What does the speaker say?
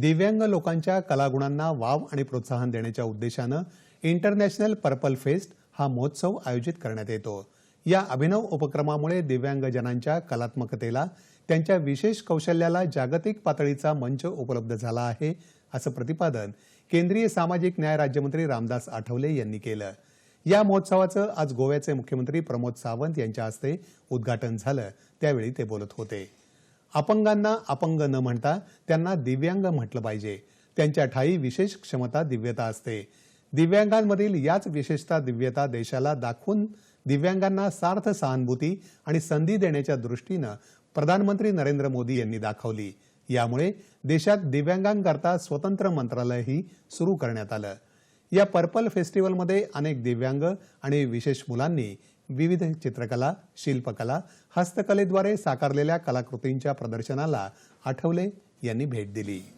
दिव्यांग लोकांच्या कलागुणांना वाव आणि प्रोत्साहन देण्याच्या उद्देशानं इंटरनॅशनल पर्पल फेस्ट हा महोत्सव आयोजित करण्यात येतो. या अभिनव उपक्रमामुळे दिव्यांगजनांच्या कलात्मकतेला त्यांच्या विशेष कौशल्याला जागतिक पातळीचा मंच उपलब्ध झाला आहे असं प्रतिपादन केंद्रीय सामाजिक न्याय राज्यमंत्री रामदास आठवले यांनी केलं. या महोत्सवाचं आज गोव्याचे मुख्यमंत्री प्रमोद सावंत यांच्या हस्ते उद्घाटन झालं. त्यावेळी ते बोलत होते. अपंगांना अपंग न म्हणता त्यांना दिव्यांग म्हटलं पाहिजे. त्यांच्या ठाई विशेष क्षमता दिव्यता असते. दिव्यांगांमधील याच विशेषता दिव्यता देशाला दाखवून दिव्यांगांना सार्थ सहानुभूती आणि संधी देण्याच्या दृष्टीनं प्रधानमंत्री नरेंद्र मोदी यांनी दाखवली. यामुळे देशात दिव्यांगांकरता स्वतंत्र मंत्रालयही सुरू करण्यात आलं. या पर्पल फेस्टिवलमध्ये अनेक दिव्यांग आणि विशेष मुलांनी विविध चित्रकला शिल्पकला हस्तकलेद्वारे साकारलेल्या कलाकृतींच्या प्रदर्शनाला आठवले यांनी भेट दिली.